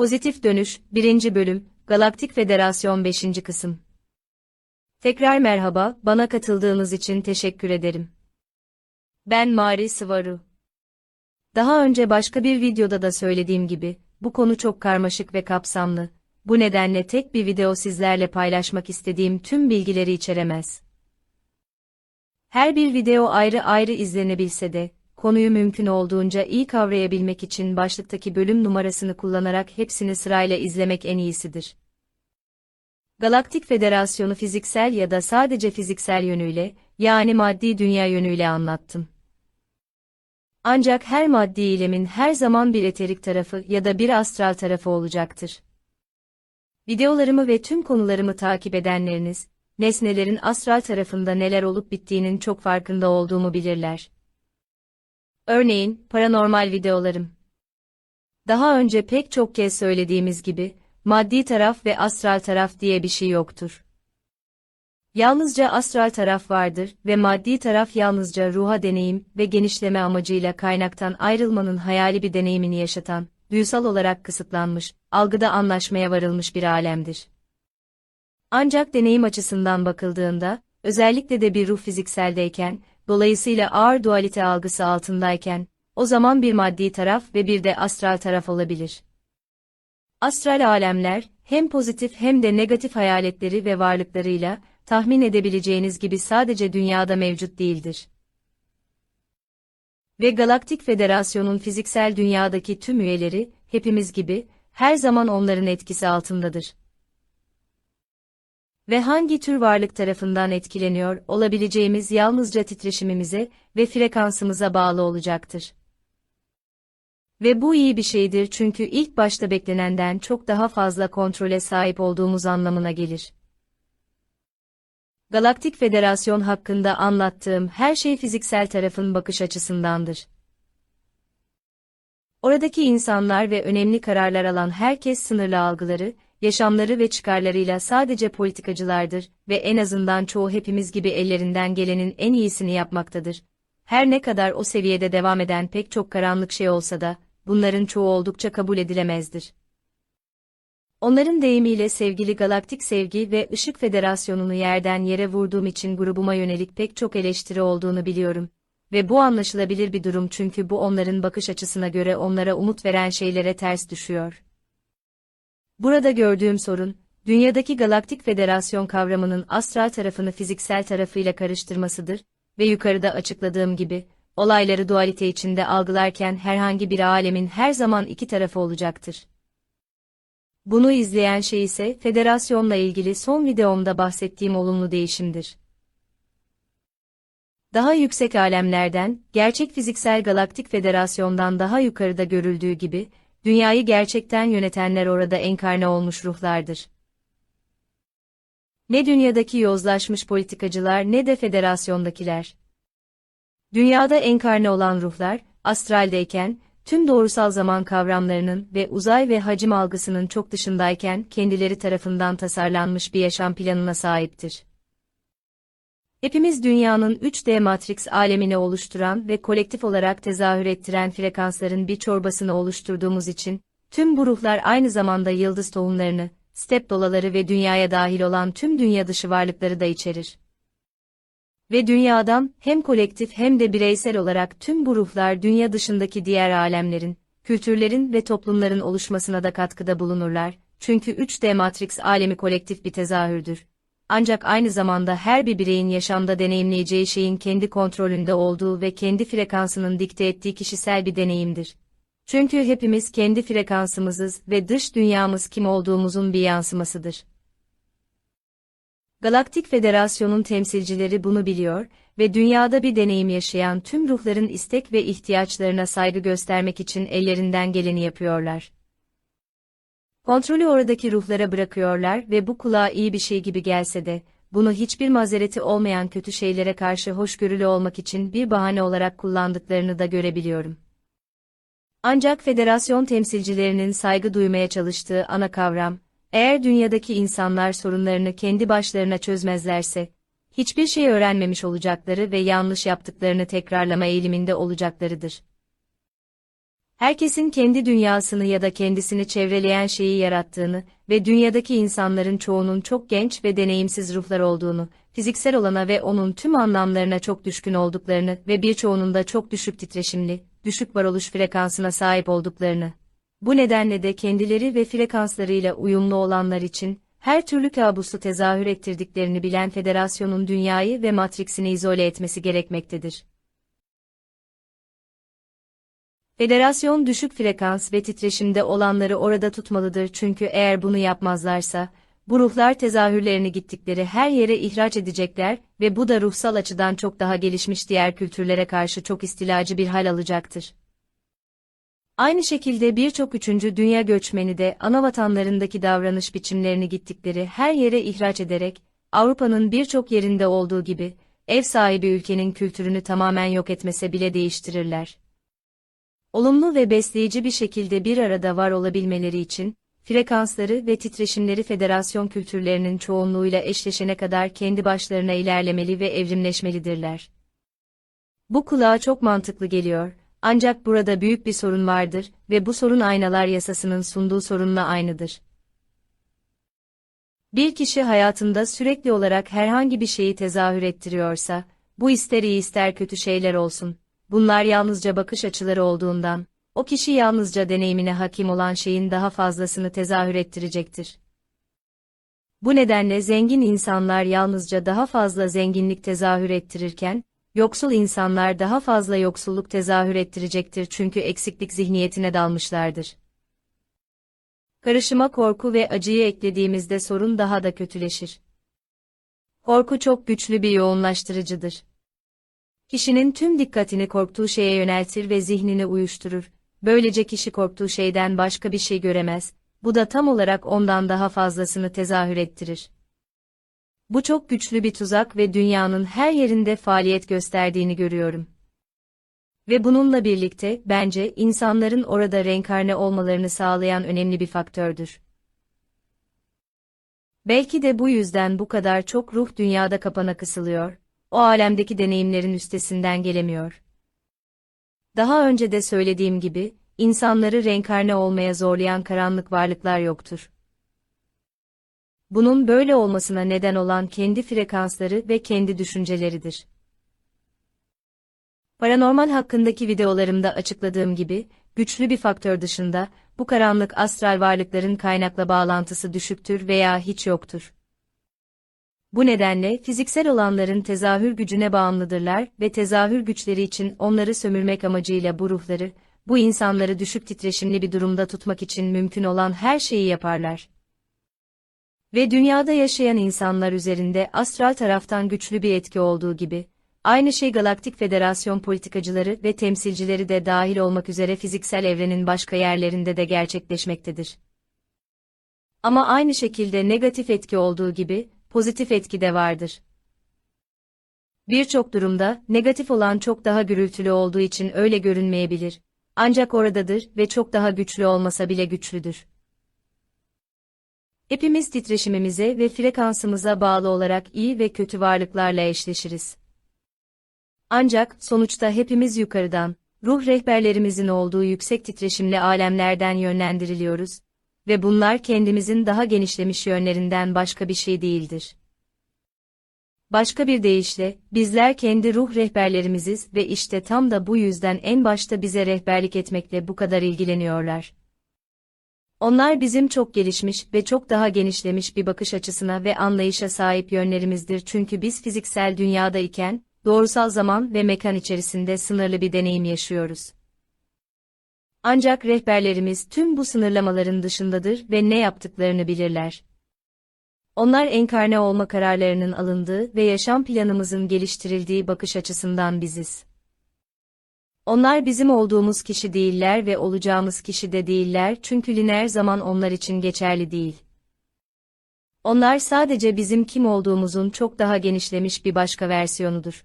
Pozitif Dönüş 1. Bölüm Galaktik Federasyon 5. Kısım Tekrar merhaba, bana katıldığınız için teşekkür ederim. Ben Mari Sıvaru. Daha önce başka bir videoda da söylediğim gibi, bu konu çok karmaşık ve kapsamlı. Bu nedenle tek bir video sizlerle paylaşmak istediğim tüm bilgileri içeremez. Her bir video ayrı ayrı izlenebilse de, konuyu mümkün olduğunca iyi kavrayabilmek için başlıktaki bölüm numarasını kullanarak hepsini sırayla izlemek en iyisidir. Galaktik Federasyonu fiziksel ya da sadece fiziksel yönüyle, yani maddi dünya yönüyle anlattım. Ancak her maddi eylemin her zaman bir eterik tarafı ya da bir astral tarafı olacaktır. Videolarımı ve tüm konularımı takip edenleriniz, nesnelerin astral tarafında neler olup bittiğinin çok farkında olduğumu bilirler. Örneğin, paranormal videolarım. Daha önce pek çok kez söylediğimiz gibi, maddi taraf ve astral taraf diye bir şey yoktur. Yalnızca astral taraf vardır ve maddi taraf yalnızca ruha deneyim ve genişleme amacıyla kaynaktan ayrılmanın hayali bir deneyimini yaşatan, duysal olarak kısıtlanmış, algıda anlaşmaya varılmış bir alemdir. Ancak deneyim açısından bakıldığında, özellikle de bir ruh fizikseldeyken, dolayısıyla ağır dualite algısı altındayken, o zaman bir maddi taraf ve bir de astral taraf olabilir. Astral alemler, hem pozitif hem de negatif hayaletleri ve varlıklarıyla, tahmin edebileceğiniz gibi sadece dünyada mevcut değildir. Ve Galaktik Federasyon'un fiziksel dünyadaki tüm üyeleri, hepimiz gibi, her zaman onların etkisi altındadır. Ve hangi tür varlık tarafından etkileniyor olabileceğimiz yalnızca titreşimimize ve frekansımıza bağlı olacaktır. Ve bu iyi bir şeydir çünkü ilk başta beklenenden çok daha fazla kontrole sahip olduğumuz anlamına gelir. Galaktik Federasyon hakkında anlattığım her şey fiziksel tarafın bakış açısındandır. Oradaki insanlar ve önemli kararlar alan herkes sınırlı algıları, yaşamları ve çıkarlarıyla sadece politikacılardır ve en azından çoğu hepimiz gibi ellerinden gelenin en iyisini yapmaktadır. Her ne kadar o seviyede devam eden pek çok karanlık şey olsa da, bunların çoğu oldukça kabul edilemezdir. Onların deyimiyle sevgili Galaktik Sevgi ve Işık Federasyonu'nu yerden yere vurduğum için grubuma yönelik pek çok eleştiri olduğunu biliyorum. Ve bu anlaşılabilir bir durum çünkü bu onların bakış açısına göre onlara umut veren şeylere ters düşüyor. Burada gördüğüm sorun, dünyadaki Galaktik Federasyon kavramının astral tarafını fiziksel tarafıyla karıştırmasıdır ve yukarıda açıkladığım gibi, olayları dualite içinde algılarken herhangi bir alemin her zaman iki tarafı olacaktır. Bunu izleyen şey ise federasyonla ilgili son videomda bahsettiğim olumlu değişimdir. Daha yüksek alemlerden, gerçek fiziksel galaktik federasyondan daha yukarıda görüldüğü gibi, dünyayı gerçekten yönetenler orada enkarne olmuş ruhlardır. Ne dünyadaki yozlaşmış politikacılar ne de federasyondakiler. Dünyada enkarne olan ruhlar, astraldeyken, tüm doğrusal zaman kavramlarının ve uzay ve hacim algısının çok dışındayken kendileri tarafından tasarlanmış bir yaşam planına sahiptir. Hepimiz dünyanın 3D Matrix alemini oluşturan ve kolektif olarak tezahür ettiren frekansların bir çorbasını oluşturduğumuz için, tüm bu ruhlar aynı zamanda yıldız tohumlarını, step dolaları ve dünyaya dahil olan tüm dünya dışı varlıkları da içerir. Ve dünyadan, hem kolektif hem de bireysel olarak tüm bu ruhlar dünya dışındaki diğer alemlerin, kültürlerin ve toplumların oluşmasına da katkıda bulunurlar, çünkü 3D Matrix alemi kolektif bir tezahürdür ancak aynı zamanda her bir bireyin yaşamda deneyimleyeceği şeyin kendi kontrolünde olduğu ve kendi frekansının dikte ettiği kişisel bir deneyimdir. Çünkü hepimiz kendi frekansımızız ve dış dünyamız kim olduğumuzun bir yansımasıdır. Galaktik Federasyon'un temsilcileri bunu biliyor ve dünyada bir deneyim yaşayan tüm ruhların istek ve ihtiyaçlarına saygı göstermek için ellerinden geleni yapıyorlar. Kontrolü oradaki ruhlara bırakıyorlar ve bu kulağa iyi bir şey gibi gelse de, bunu hiçbir mazereti olmayan kötü şeylere karşı hoşgörülü olmak için bir bahane olarak kullandıklarını da görebiliyorum. Ancak federasyon temsilcilerinin saygı duymaya çalıştığı ana kavram, eğer dünyadaki insanlar sorunlarını kendi başlarına çözmezlerse, hiçbir şey öğrenmemiş olacakları ve yanlış yaptıklarını tekrarlama eğiliminde olacaklarıdır. Herkesin kendi dünyasını ya da kendisini çevreleyen şeyi yarattığını ve dünyadaki insanların çoğunun çok genç ve deneyimsiz ruhlar olduğunu, fiziksel olana ve onun tüm anlamlarına çok düşkün olduklarını ve birçoğunun da çok düşük titreşimli, düşük varoluş frekansına sahip olduklarını. Bu nedenle de kendileri ve frekanslarıyla uyumlu olanlar için, her türlü kabusu tezahür ettirdiklerini bilen federasyonun dünyayı ve matriksini izole etmesi gerekmektedir. Federasyon düşük frekans ve titreşimde olanları orada tutmalıdır çünkü eğer bunu yapmazlarsa, bu ruhlar tezahürlerini gittikleri her yere ihraç edecekler ve bu da ruhsal açıdan çok daha gelişmiş diğer kültürlere karşı çok istilacı bir hal alacaktır. Aynı şekilde birçok üçüncü dünya göçmeni de ana vatanlarındaki davranış biçimlerini gittikleri her yere ihraç ederek, Avrupa'nın birçok yerinde olduğu gibi, ev sahibi ülkenin kültürünü tamamen yok etmese bile değiştirirler. Olumlu ve besleyici bir şekilde bir arada var olabilmeleri için, frekansları ve titreşimleri federasyon kültürlerinin çoğunluğuyla eşleşene kadar kendi başlarına ilerlemeli ve evrimleşmelidirler. Bu kulağa çok mantıklı geliyor, ancak burada büyük bir sorun vardır ve bu sorun aynalar yasasının sunduğu sorunla aynıdır. Bir kişi hayatında sürekli olarak herhangi bir şeyi tezahür ettiriyorsa, bu ister iyi ister kötü şeyler olsun, bunlar yalnızca bakış açıları olduğundan, o kişi yalnızca deneyimine hakim olan şeyin daha fazlasını tezahür ettirecektir. Bu nedenle zengin insanlar yalnızca daha fazla zenginlik tezahür ettirirken, yoksul insanlar daha fazla yoksulluk tezahür ettirecektir çünkü eksiklik zihniyetine dalmışlardır. Karışıma korku ve acıyı eklediğimizde sorun daha da kötüleşir. Korku çok güçlü bir yoğunlaştırıcıdır. Kişinin tüm dikkatini korktuğu şeye yöneltir ve zihnini uyuşturur. Böylece kişi korktuğu şeyden başka bir şey göremez. Bu da tam olarak ondan daha fazlasını tezahür ettirir. Bu çok güçlü bir tuzak ve dünyanın her yerinde faaliyet gösterdiğini görüyorum. Ve bununla birlikte bence insanların orada reenkarne olmalarını sağlayan önemli bir faktördür. Belki de bu yüzden bu kadar çok ruh dünyada kapana kısılıyor, o alemdeki deneyimlerin üstesinden gelemiyor. Daha önce de söylediğim gibi, insanları reenkarne olmaya zorlayan karanlık varlıklar yoktur. Bunun böyle olmasına neden olan kendi frekansları ve kendi düşünceleridir. Paranormal hakkındaki videolarımda açıkladığım gibi, güçlü bir faktör dışında, bu karanlık astral varlıkların kaynakla bağlantısı düşüktür veya hiç yoktur. Bu nedenle fiziksel olanların tezahür gücüne bağımlıdırlar ve tezahür güçleri için onları sömürmek amacıyla bu ruhları, bu insanları düşük titreşimli bir durumda tutmak için mümkün olan her şeyi yaparlar. Ve dünyada yaşayan insanlar üzerinde astral taraftan güçlü bir etki olduğu gibi, aynı şey Galaktik Federasyon politikacıları ve temsilcileri de dahil olmak üzere fiziksel evrenin başka yerlerinde de gerçekleşmektedir. Ama aynı şekilde negatif etki olduğu gibi, pozitif etki de vardır. Birçok durumda, negatif olan çok daha gürültülü olduğu için öyle görünmeyebilir. Ancak oradadır ve çok daha güçlü olmasa bile güçlüdür. Hepimiz titreşimimize ve frekansımıza bağlı olarak iyi ve kötü varlıklarla eşleşiriz. Ancak sonuçta hepimiz yukarıdan, ruh rehberlerimizin olduğu yüksek titreşimli alemlerden yönlendiriliyoruz ve bunlar kendimizin daha genişlemiş yönlerinden başka bir şey değildir. Başka bir deyişle, bizler kendi ruh rehberlerimiziz ve işte tam da bu yüzden en başta bize rehberlik etmekle bu kadar ilgileniyorlar. Onlar bizim çok gelişmiş ve çok daha genişlemiş bir bakış açısına ve anlayışa sahip yönlerimizdir çünkü biz fiziksel dünyada iken, doğrusal zaman ve mekan içerisinde sınırlı bir deneyim yaşıyoruz. Ancak rehberlerimiz tüm bu sınırlamaların dışındadır ve ne yaptıklarını bilirler. Onlar enkarne olma kararlarının alındığı ve yaşam planımızın geliştirildiği bakış açısından biziz. Onlar bizim olduğumuz kişi değiller ve olacağımız kişi de değiller çünkü lineer zaman onlar için geçerli değil. Onlar sadece bizim kim olduğumuzun çok daha genişlemiş bir başka versiyonudur.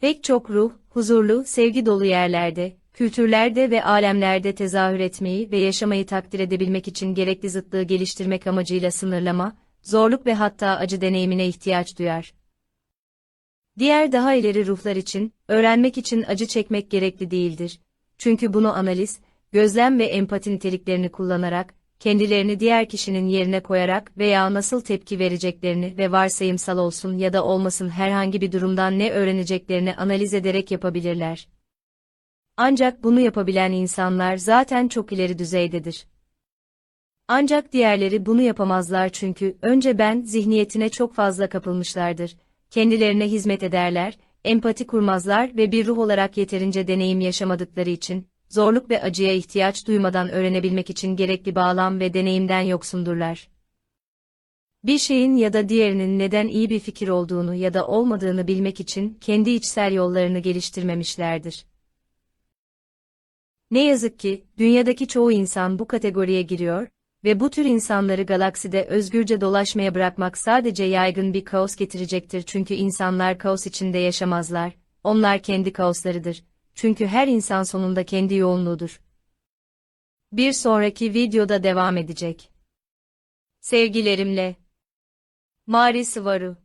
Pek çok ruh, huzurlu, sevgi dolu yerlerde, kültürlerde ve alemlerde tezahür etmeyi ve yaşamayı takdir edebilmek için gerekli zıtlığı geliştirmek amacıyla sınırlama, zorluk ve hatta acı deneyimine ihtiyaç duyar. Diğer daha ileri ruhlar için, öğrenmek için acı çekmek gerekli değildir. Çünkü bunu analiz, gözlem ve empati niteliklerini kullanarak, kendilerini diğer kişinin yerine koyarak veya nasıl tepki vereceklerini ve varsayımsal olsun ya da olmasın herhangi bir durumdan ne öğreneceklerini analiz ederek yapabilirler. Ancak bunu yapabilen insanlar zaten çok ileri düzeydedir. Ancak diğerleri bunu yapamazlar çünkü önce ben zihniyetine çok fazla kapılmışlardır. Kendilerine hizmet ederler, empati kurmazlar ve bir ruh olarak yeterince deneyim yaşamadıkları için, zorluk ve acıya ihtiyaç duymadan öğrenebilmek için gerekli bağlam ve deneyimden yoksundurlar. Bir şeyin ya da diğerinin neden iyi bir fikir olduğunu ya da olmadığını bilmek için kendi içsel yollarını geliştirmemişlerdir. Ne yazık ki, dünyadaki çoğu insan bu kategoriye giriyor ve bu tür insanları galakside özgürce dolaşmaya bırakmak sadece yaygın bir kaos getirecektir çünkü insanlar kaos içinde yaşamazlar, onlar kendi kaoslarıdır. Çünkü her insan sonunda kendi yoğunluğudur. Bir sonraki videoda devam edecek. Sevgilerimle. Mari Sıvaru